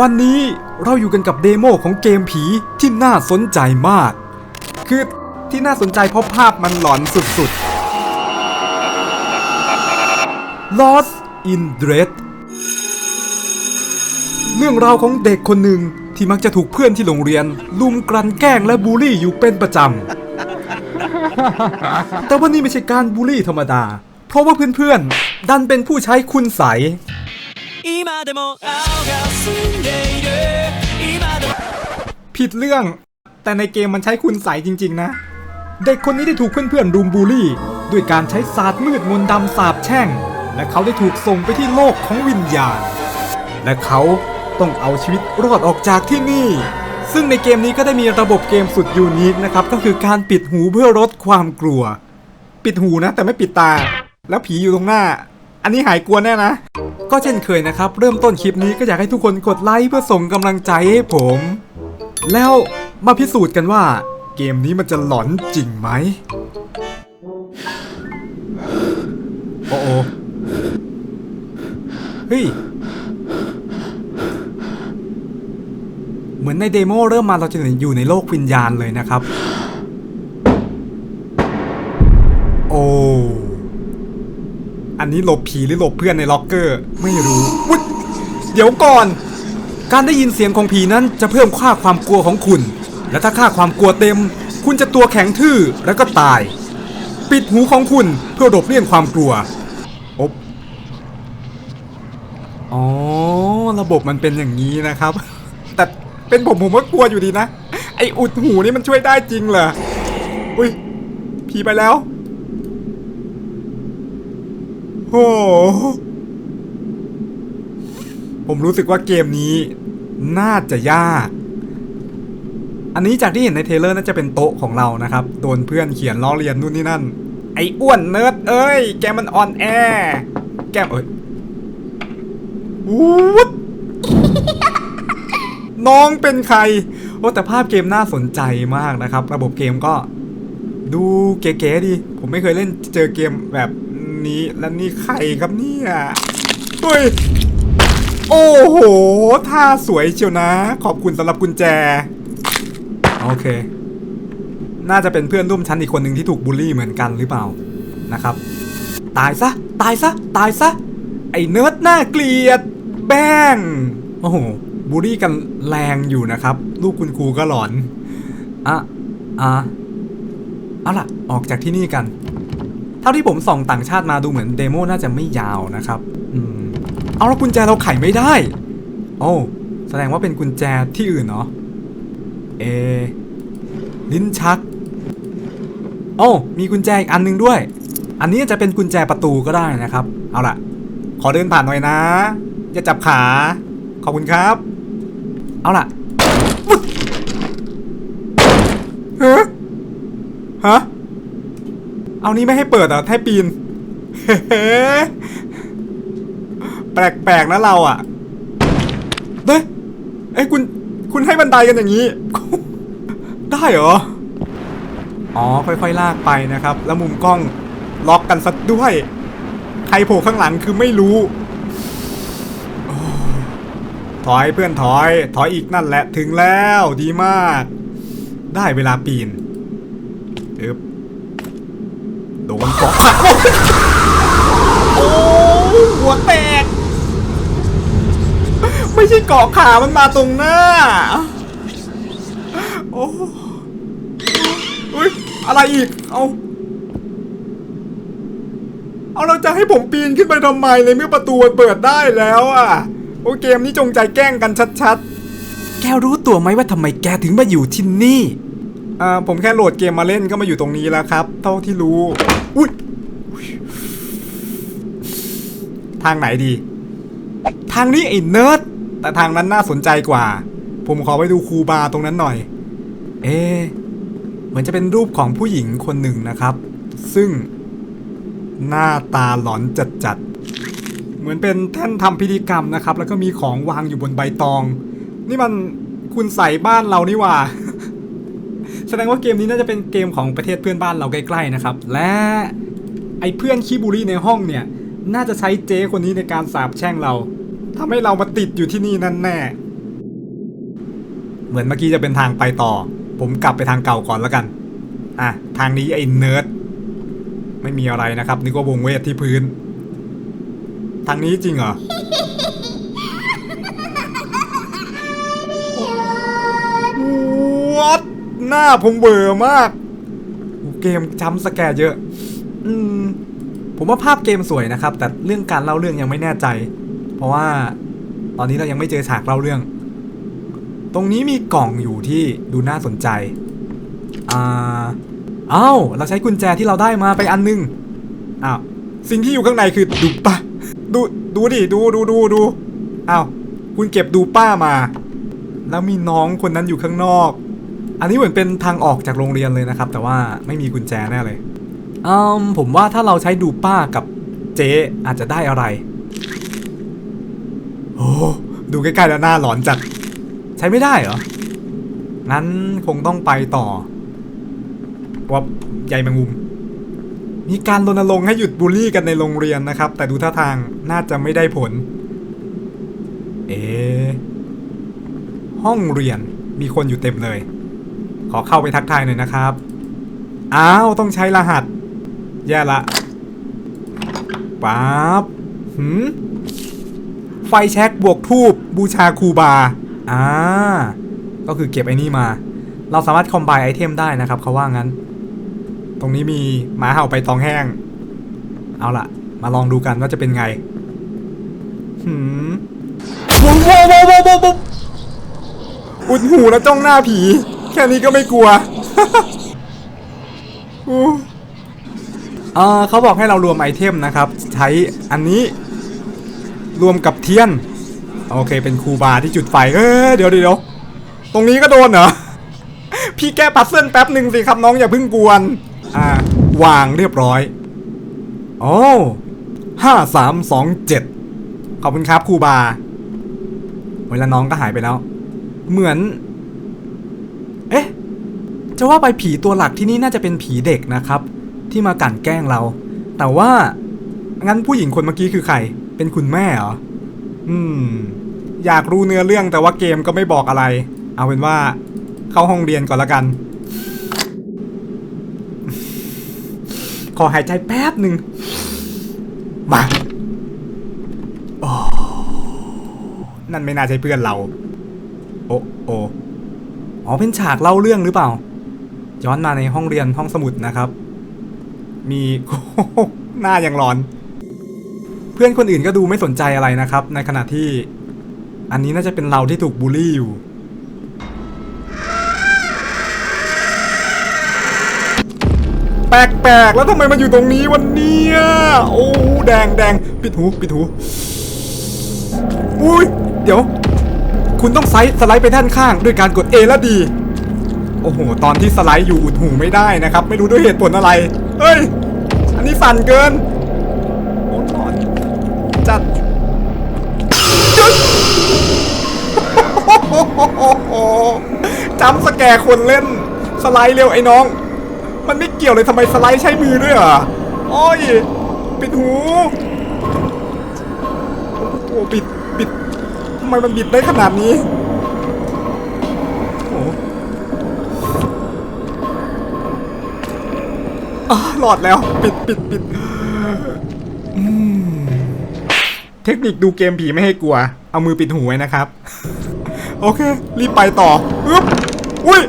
วันนี้เราอยู่กันกับเดโมของเกมผีที่น่าสนใจมาก คือที่น่าสนใจเพราะภาพมันหลอนสุดๆ Lost in Dread เรื่องราวของเด็กคนหนึ่งที่มักจะถูกเพื่อนที่โรงเรียน ลุมกลั่นแกล้งและบูลลี่อยู่เป็นประจำ แต่ว่านี่ไม่ใช่การบูลลี่ธรรมดา เพราะว่าเพื่อนๆ ดันเป็นผู้ใช้คุณใสย 今でも青が澄んでいる今でも ผิดเรื่อง แต่ในเกมมันใช้คุณใสจริง ๆ นะ เด็กคนนี้ได้ถูกเพื่อนๆรุมบูลลี่ ด้วยการใช้ศาสตร์มืดมนต์ดำสาบแช่ง และเขาได้ถูกส่งไปที่โลกของวิญญาณ และเขาต้องเอาชีวิตรอดออกจากที่นี่ ซึ่งในเกมนี้ก็ได้มีระบบเกมสุดยูนิคนะครับ ก็คือการปิดหูเพื่อลดความกลัว ปิดหูนะ แต่ไม่ปิดตา แล้วผีอยู่ตรงหน้า อันนี้หายกลัวแน่นะ ก็เช่นเคยนะครับ เริ่มต้นคลิปนี้ก็อยากให้ทุกคนกดไลค์เพื่อส่งกำลังใจให้ผม แล้วมาพิสูจน์กันว่าเกมนี้มันจะหลอนจริงไหม โอ้โอเฮ้ย เหมือนในเดโมเริ่มมาเราจะอยู่ในโลกวิญญาณเลยนะครับ โอ้อันนี้หลบผีหรือหลบเพื่อนในล็อกเกอร์ ไม่รู้ เดี๋ยวก่อน การได้ยินเสียงของผีนั้นจะเพิ่มค่าความกลัวของคุณ และถ้าค่าความกลัวเต็ม คุณจะตัวแข็งทื่อแล้วก็ตาย ปิดหูของคุณเพื่อหลบเลี่ยงความกลัวอบอ๋อ ระบบมันเป็นอย่างนี้นะครับ แต่เป็นผมผมก็กลัวอยู่ดีนะ ไออุดหูนี่มันช่วยได้จริงเหรอ อุ้ยผีไปแล้วโอ้ผมรู้สึกว่าเกมนี้ น่าจะยาก อันนี้จากที่เห็นในเทเลอร์น่าจะเป็นโต๊ะของเรานะครับ โดนเพื่อนเขียนล้อเลียนนู่นนี่นั่น ไอ้อ้วนเนิร์ดเอ้ย แกมันอ่อนแอ แกมเอ้ยวูดน้องเป็นใคร โอ้แต่ภาพเกมน่าสนใจมากนะครับ ระบบเกมก็ดูเก๋ๆดี ผมไม่เคยเล่นเจอเกมแบบนี้ แล้วนี่ใครครับเนี่ยเฮ้ย โอ้โหท่าสวยเชียวนะ ขอบคุณสำหรับกุญแจ โอเค น่าจะเป็นเพื่อนร่วมชั้นอีกคนหนึ่งที่ถูกบูลลี่เหมือนกันหรือเปล่านะครับ ตายซะ ตายซะ ตายซะ ไอ้เนิร์ดหน่าเกลียดแบงโอ้โหบูลลี่กันแรงอยู่นะครับ ลูกคุณครูก็หลอนอะอะเอาล่ะ ออกจากที่นี่กัน เท่าที่ผมส่องต่างชาติมาดูเหมือนเดโมน่าจะไม่ยาวนะครับ อืม เอาแล้วกุญแจเราไขไม่ได้ โอ้แสดงว่าเป็นกุญแจที่อื่นเนาะเอ ลิ้นชัก โอ้ มีกุญแจอีกอันหนึงด้วย อันนี้จะเป็นกุญแจประตูก็ได้นะครับ เอาล่ะ ขอเดินผ่านหน่อยนะ อย่าจับขา ขอบคุณครับ เอาล่ะฮะฮะ เอานี้ไม่ให้เปิดอะให้ปีน เฮ้ แปลกๆนะเราอะเด้ยเอ้ยคุณคุณให้บันไดกันอย่างนี้ ได้เหรอ อ๋อค่อยๆลากไปนะครับ แล้วมุมกล้องล็อกกันซะด้วย ใครโผล่ข้างหลังคือไม่รู้ ถอยเพื่อนถอย ถอยอีกนั่นแหละถึงแล้วดีมาก ได้เวลาปีนเอึบโดนเกาะขาโอ้หัวแตก ไม่ใช่เกาะขา มันมาตรงหน้า โอ้อุ้ยอะไรอีก เอาเอาเราจะให้ผมปีนขึ้นไปทำไมในเมื่อประตูมันเปิดได้แล้วอะ โอเกมนี้จงใจแกล้งกันชัดๆ แกรู้ตัวไหมว่าทำไมแกถึงมาอยู่ที่นี่อ่าผมแค่โหลดเกมมาเล่นก็มาอยู่ตรงนี้แล้วครับ เท่าที่รู้ อุ้ยทางไหนดี ทางนี้ไอ้เนิร์ด แต่ทางนั้นน่าสนใจกว่า ผมขอไปดูครูบาตรงนั้นหน่อย เอ๊ะเหมือนจะเป็นรูปของผู้หญิงคนหนึ่งนะครับ ซึ่งหน้าตาหลอนจัดๆ เหมือนเป็นแท่นทำพิธีกรรมนะครับ แล้วก็มีของวางอยู่บนใบตอง นี่มันคุณใส่บ้านเรานี่ว่า แสดงว่าเกมนี้น่าจะเป็นเกมของประเทศเพื่อนบ้านเราใกล้ๆนะครับ และไอ้เพื่อนคีบุรีในห้องเนี่ย น่าจะใช้เจ๊คนนี้ในการสาบแช่งเรา ทำให้เรามาติดอยู่ที่นี่นั่นแน่ เหมือนเมื่อกี้จะเป็นทางไปต่อ ผมกลับไปทางเก่าก่อนแล้วกัน อะ ทางนี้ไอ้เนิร์ดไม่มีอะไรนะครับนึกว่าวงเวทที่พื้น ทางนี้จริงเหรอ วัดหน้าผมเบื่อมาก เกมจำสแกเยอะ อืม ผมว่าภาพเกมสวยนะครับ แต่เรื่องการเล่าเรื่องยังไม่แน่ใจ เพราะว่าตอนนี้เรายังไม่เจอฉากเล่าเรื่อง ตรงนี้มีกล่องอยู่ที่ดูน่าสนใจ อ่าเอ้าเราใช้กุญแจที่เราได้มาไปอันนึงอ้าวสิ่งที่อยู่ข้างในคือดูป้าดูดูดิดูดูดูดูอ้าวคุณเก็บดูป้ามา แล้วมีน้องคนนั้นอยู่ข้างนอก อันนี้เหมือนเป็นทางออกจากโรงเรียนเลยนะครับ แต่ว่าไม่มีกุญแจแน่เลยอืมผมว่าถ้าเราใช้ดูป้ากับเจ๊อาจจะได้อะไร โอ้ดูใกล้ๆแล้วหน้าหลอนจัด ใช้ไม่ได้เหรองั้นคงต้องไปต่อว่าใยแมงมุม มีการรณรงค์ให้หยุดบูลลี่กันในโรงเรียนนะครับ แต่ดูท่าทางน่าจะไม่ได้ผล เอะห้องเรียนมีคนอยู่เต็มเลย ขอเข้าไปทักทายหน่อยนะครับ อ้าว ต้องใช้รหัส แย่ละปั๊บหืม ไฟแช็กบวกทูบบูชาครูบา อ่า ก็คือเก็บไอ้นี่มา เราสามารถคอมไบไอเทมได้นะครับเขาว่างั้น ตรงนี้มีหมาเห่าไปตองแห้ง เอาล่ะ มาลองดูกันว่าจะเป็นไง หืมว้าวว้าวว้าวอุดหูแล้วจ้องหน้าผี แค่นี้ก็ไม่กลัวอู้เอ่อเขาบอกให้เรารวมไอเทมนะครับ ใช้อันนี้ รวมกับเทียน โอเค เป็นครูบาที่จุดไฟ เอ้ยเดี๋ยวเดี๋ยวตรงนี้ก็โดนเหรอ พี่แก้ปัซเซิลแป๊บหนึ่งสิครับน้องอย่าเพิ่งกวน อ่า วางเรียบร้อย โอ้ห้าสามสองเจ็ดขอบคุณครับครูบา เวลาน้องก็หายไปแล้ว เหมือน เอ๊ะ จะว่าไปผีตัวหลักที่นี่น่าจะเป็นผีเด็กนะครับ ที่มากลั่นแกล้งเรา แต่ว่างั้นผู้หญิงคนเมื่อกี้คือใคร เป็นคุณแม่เหรอ อืม อยากรู้เนื้อเรื่องแต่ว่าเกมก็ไม่บอกอะไร เอาเป็นว่า เข้าห้องเรียนก่อนละกัน ขอหายใจแป๊บหนึ่งมาโอ้นั่นไม่น่าใช่เพื่อนเรา โอ้โออ๋อเป็นฉากเล่าเรื่องหรือเปล่า ย้อนมาในห้องเรียนห้องสมุดนะครับ มีหน้ายังร้อน พื่อนคนอื่นก็ดูไม่สนใจอะไรนะครับ ในขณะที่อันนี้น่าจะเป็นเราที่ถูกบูลลี่อยู่ แปลกๆ แล้วทำไมมันอยู่ตรงนี้วันนี้โอ้แดงแดงปิดหูปิดหู อุ้ยเดี๋ยว คุณต้องไซส์สไลด์ไปด้านข้างด้วยการกด A และ D โอ้โห ตอนที่สไลด์อยู่อุดหูไม่ได้นะครับ ไม่รู้ด้วยเหตุผลอะไร เฮ้ย อันนี้สั่นเกิน จัดจึ๊ดจำสแกร์คนเล่น สไลด์เร็วไอ้น้อง มันไม่เกี่ยวเลยทำไมสไลด์ใช้มือด้วยอะโอ้ย ปิดหูโอ้ปิดปิดทำไมมันบิดได้ขนาดนี้โอ้หลอดแล้ว ปิดปิดปิดอืม เทคนิคดูเกมผีไม่ให้กลัว เอามือปิดหูไว้นะครับ โอเค รีบไปต่ออึ๊บอุ้ย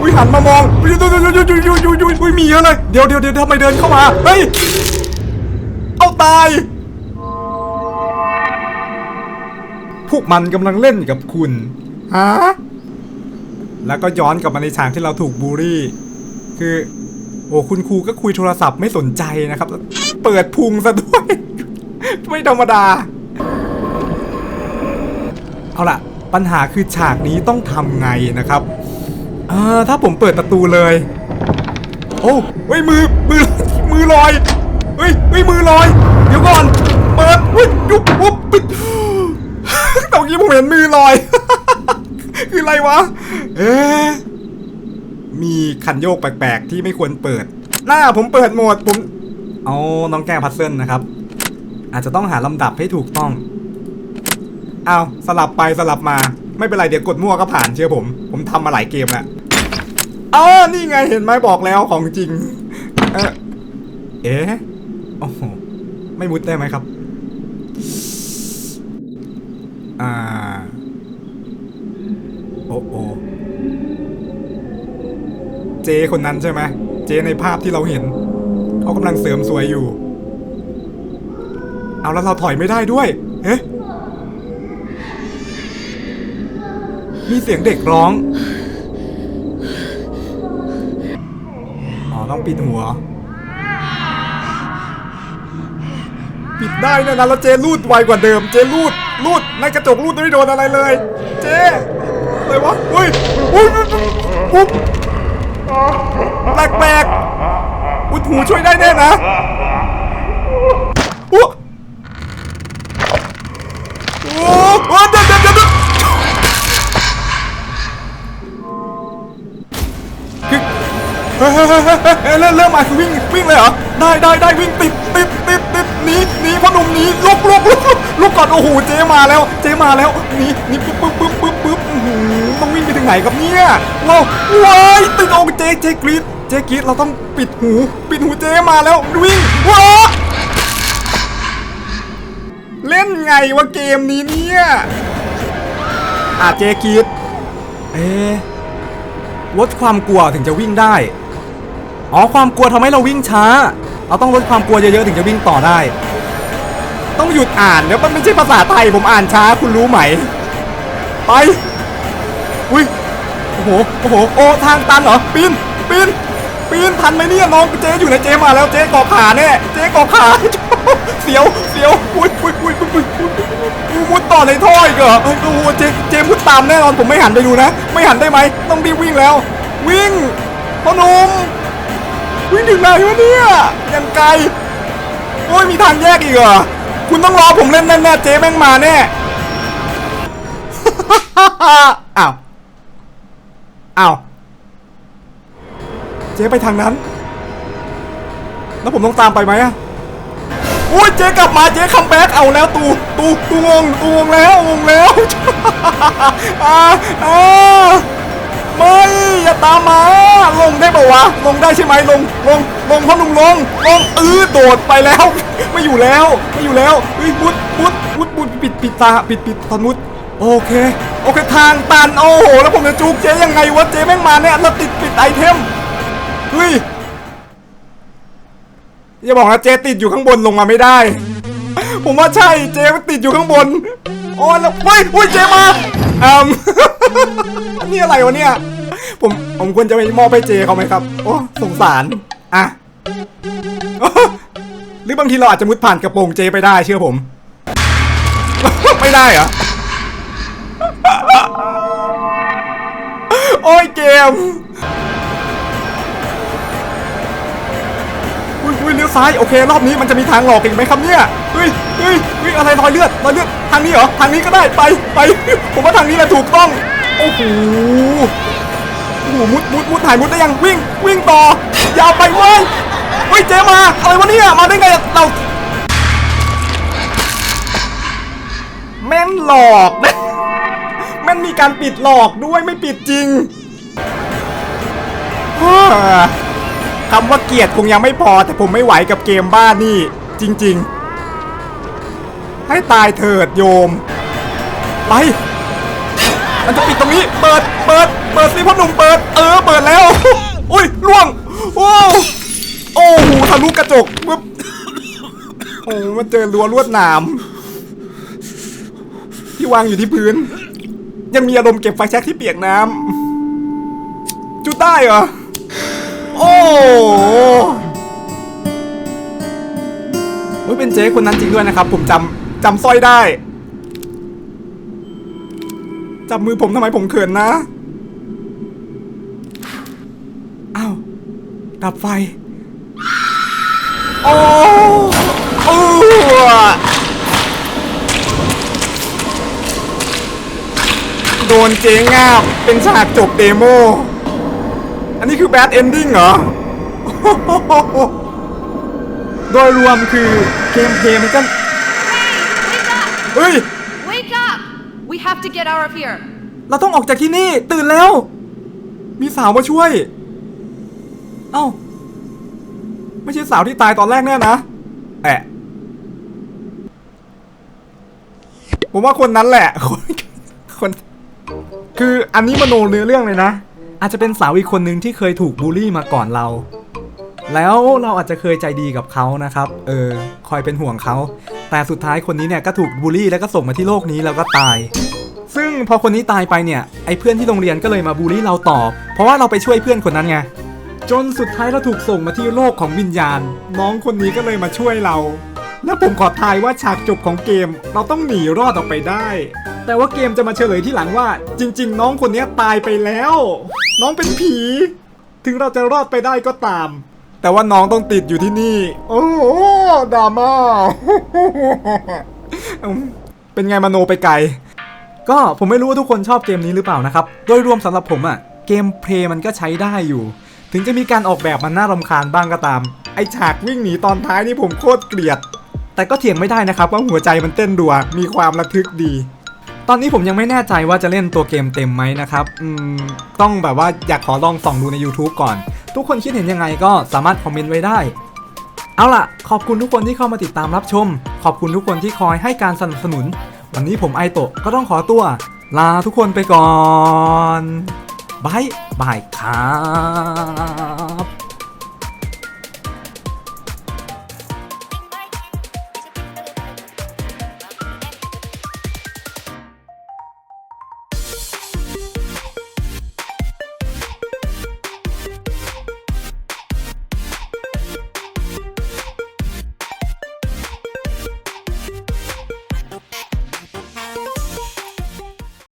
อุ้ยหันมามองอุ้ยอุ้ยอุ้ยอุ้ยอุ้ยอุ้ยอุ้ยอุ้ยมีเยอะเลยเดี๋ยวเดี๋ยวเดี๋ยวทำไมเดินเข้ามาเฮ้ยเอาตาย พวกมันกำลังเล่นกับคุณฮะแล้วก็ย้อนกลับมาในฉากที่เราถูกบูลลี่ คือ โอ้คุณครูก็คุยโทรศัพท์ไม่สนใจนะครับ เปิดพุงซะด้วย ไม่ธรรมดา เอาล่ะ ปัญหาคือฉากนี้ต้องทำไงนะครับเออถ้าผมเปิดประตูเลย โอ้เฮ้ยมือมือมือลอยเฮ้ยเฮ้ยมือลอย เดี๋ยวก่อน เปิดเฮ้ยยุบปุ๊บปิดตรงนี้ผมเห็นมือลอย คืออะไรวะ เอ๊มีคันโยกแปลกๆ ที่ไม่ควรเปิด หน้าผมเปิดโหมดผม เอาน้องแก้พัซเซิลนะครับ อาจจะต้องหาลำดับให้ถูกต้อง เอาสลับไปสลับมา ไม่เป็นไรเดี๋ยวกดมั่วก็ผ่านเชื่อผม ผมทำมาหลายเกมแล้วอ๋อนี่ไงเห็นไหมบอกแล้วของจริง เออเอ๊ะโอ้โหไม่มุดได้ไหมครับ อ่า โอ้โอเจคนนั้นใช่ไหม เจในภาพที่เราเห็น เขากำลังเสริมสวยอยู่ เอาแล้วเราถอยไม่ได้ด้วยเอ๊ะมีเสียงเด็กร้อง อ๋อ ต้องปิดหัว ปิดได้นยนะแล้วเจรูดไวกว่าเดิม เจรูดรูดในกระจกรูดไม่โดนอะไรเลย เจอะไรวะเฮ้ยอุ้ยปุ๊บแปลกแปลกๆอุดหูช่วยได้แน่นะอุ๊ยโอ้เดี๋ยวเดี๋ยวเดี๋ยวเฮ้ยเฮ้ยเฮ้ยเฮ้ยเฮ้ยเริ่มเริ่มมาคือวิ่งวิ่งเลยเหรอได้ได้ได้วิ่งติดติดติดติดหนีหนีพ่อหนุ่มหนีลุกลุกลุกลุกลุกก่อนโอ้โหเจ๊มาแล้ว เจ๊มาแล้วหนีหนีปึ๊บปึ๊บปึ๊บปึ๊บปึ๊บอื้อหือต้องวิ่งไปถึงไหนครับเนี่ยว้าวว้ายติดโอ้เจ๊เจ๊กรีดเจ๊กรีดเราต้องปิดหู ปิดหูเจ๊มาแล้ววิ่งว้า ล่นไงวะเกมนี้เนี่ยอะเจ๊กรีดเอ๊ลดความกลัวถึงจะวิ่งได้ อ๋อความกลัวทำให้เราวิ่งช้า เราต้องลดความกลัวเยอะๆถึงจะวิ่งต่อได้ ต้องหยุดอ่านเดี๋ยวมันไม่ใช่ภาษาไทยผมอ่านช้าคุณรู้ไหม ไป อุ้ย โอ้โห โอ้โห โอ้ทางตันเหรอ ปีน ปีน ปีนทันไหมเนี่ยน้องเจ๊อยู่ในเจ๊มาแล้วเจ๊กอขาแน่ เจ๊กอขา เสียวเสียวอุ้ยอุ้ยอุ้ยอุ้ยอุ้ยอุ้ยมุดต่อในท่ออีกเหรอโอ้โหเจเจมุดตามแน่นอนผมไม่หันไปดูนะ ไม่หันได้ไหมต้องรีบวิ่งแล้ว วิ่งพ่อหนุ่มวิ่งถึงไหนวะเนี่ยยังไกลโอ้ยมีทางแยกอีกเหรอคุณต้องรอผมเล่นแน่ๆเจ๊แม่งมาแน่อ้าวอ้าวเจ๊ไปทางนั้น แล้วผมต้องตามไปไหมอะ อ้ยเจ๊กลับมาเจ๊คัมแบ็กเอาแล้วตูตูตูงงตูงงแล้วงงแล้วอ่าอ่าไม่อย่าตามมาลงได้ปะวะลงได้ใช่ไหมลงลงลงพ่อหนุ่มลงลงเออโดดไปแล้ว ไม่อยู่แล้วไม่อยู่แล้วเฮ้ยมุดมุดมุดมุดปิดปิดตาปิดปิดตอนมุดโอเคโอเคทางตันโอ้โหแล้วผมจะจูกเจ๊ยังไงวะเจ๊แม่งมาเนี่ยแล้วติดปิดไอเทมเฮ้ย อย่าบอกนะเจ๊ติดอยู่ข้างบนลงมาไม่ได้ ผมว่าใช่เจ๊มันติดอยู่ข้างบนโอ้ยแล้วเฮ้ยเฮ้ยเจ๊มาอืม นี่อะไรวะเนี่ย ผมผมควรจะไปมอบให้เจเขาไหมครับ โอ้สงสาร อะ หรือบางทีเราอาจจะมุดผ่านกระโปรงเจไปได้เชื่อผม ไม่ได้เหรอ โอ้ยเกม ยอุ้ยเลี้ยวซ้ายโอเค รอบนี้มันจะมีทางหลอกอีกไหมครับเนี่ยเฮ้ยเฮ้ยเฮ้ยอะไรรอยเลือดรอยเลือดทางนี้เหรอทางนี้ก็ได้ไปไป ผมว่าทางนี้แหละถูกต้องโอ้โหโอ้โหมุดมุดมุดถ่ายมุดได้ยังวิ่งวิ่งต่อยาวไปเว้ยเฮ้ยเจมาอะไรวะเนี่ยมาได้ไงเราแม่นหลอกนะแม่นมีการปิดหลอกด้วยไม่ปิดจริงฮ่า คำว่าเกลียดคงยังไม่พอ แต่ผมไม่ไหวกับเกมบ้านนี่ จริง ๆ ให้ตายเถิดโยม ไป มันจะปิดตรงนี้ เปิด เปิด เปิดสิพ่อหนุ่มเปิด เออ เปิดแล้ว อุ้ยล่วง โอ้โอ้โหทะลุกระจกปึ๊บโอ้มันเจอรัวลวดหนาม ที่วางอยู่ที่พื้น ยังมีอารมณ์เก็บไฟแช็กที่เปียกน้ำจุดได้เหรอ โอ้ เป็นเจ๊คนนั้นจริงด้วยนะครับ ผมจำจำสร้อยได้ จับมือผมทำไมผมเขินนะอ้าวดับไฟ โอ้โอ้โดนเจ๊งาบ เป็นฉากจบเดโม อันนี้คือแบดเอนดิ้งเหรอ โดยรวมคือเกมเพลย์มันก็ Wake up! เฮ้ย Wake up! We have to get out of here. เราต้องออกจากที่นี่ตื่นแล้ว มีสาวมาช่วย เอ้า ไม่ใช่สาวที่ตายตอนแรกแน่นะแอะผมว่าคนนั้นแหละคนคน คืออันนี้มโนเนื้อเรื่องเลยนะ อาจจะเป็นสาวอีกคนหนึ่งที่เคยถูกบูลลี่มาก่อนเรา แล้วเราอาจจะเคยใจดีกับเขานะครับ เออ คอยเป็นห่วงเขา แต่สุดท้ายคนนี้เนี่ยก็ถูกบูลลี่แล้วก็ส่งมาที่โลกนี้แล้วก็ตาย ซึ่งพอคนนี้ตายไปเนี่ย ไอ้เพื่อนที่โรงเรียนก็เลยมาบูลลี่เราตอบเพราะว่าเราไปช่วยเพื่อนคนนั้นไง จนสุดท้ายเราถูกส่งมาที่โลกของวิญญาณ น้องคนนี้ก็เลยมาช่วยเรา แล้วผมขอทายว่าฉากจบของเกม เราต้องหนีรอดออกไปได้ แต่ว่าเกมจะมาเฉลยที่หลังว่า จริง ๆ น้องคนนี้ตายไปแล้ว น้องเป็นผี ถึงเราจะรอดไปได้ก็ตาม แต่ว่าน้องต้องติดอยู่ที่นี่ โอ้ดราม่าเป็นไงมโนไปไกล ก็ผมไม่รู้ว่าทุกคนชอบเกมนี้หรือเปล่านะครับ โดยรวมสำหรับผมอะเกมเพลย์มันก็ใช้ได้อยู่ ถึงจะมีการออกแบบมันน่ารำคาญบ้างก็ตาม ไอฉากวิ่งหนีตอนท้ายนี่ผมโคตรเกลียด แต่ก็เถียงไม่ได้นะครับว่าหัวใจมันเต้นดัว มีความระทึกดีตอนนี้ผมยังไม่แน่ใจว่าจะเล่นตัวเกมเต็มไหมนะครับ อืม ต้องแบบว่าอยากขอลองส่องดูใน YouTube ก่อน ทุกคนคิดเห็นยังไงก็สามารถคอมเมนต์ไว้ได้ เอาล่ะ ขอบคุณทุกคนที่เข้ามาติดตามรับชม ขอบคุณทุกคนที่คอยให้การสนับสนุน วันนี้ผมไอโตะก็ต้องขอตัว ลาทุกคนไปก่อนบายบายครับ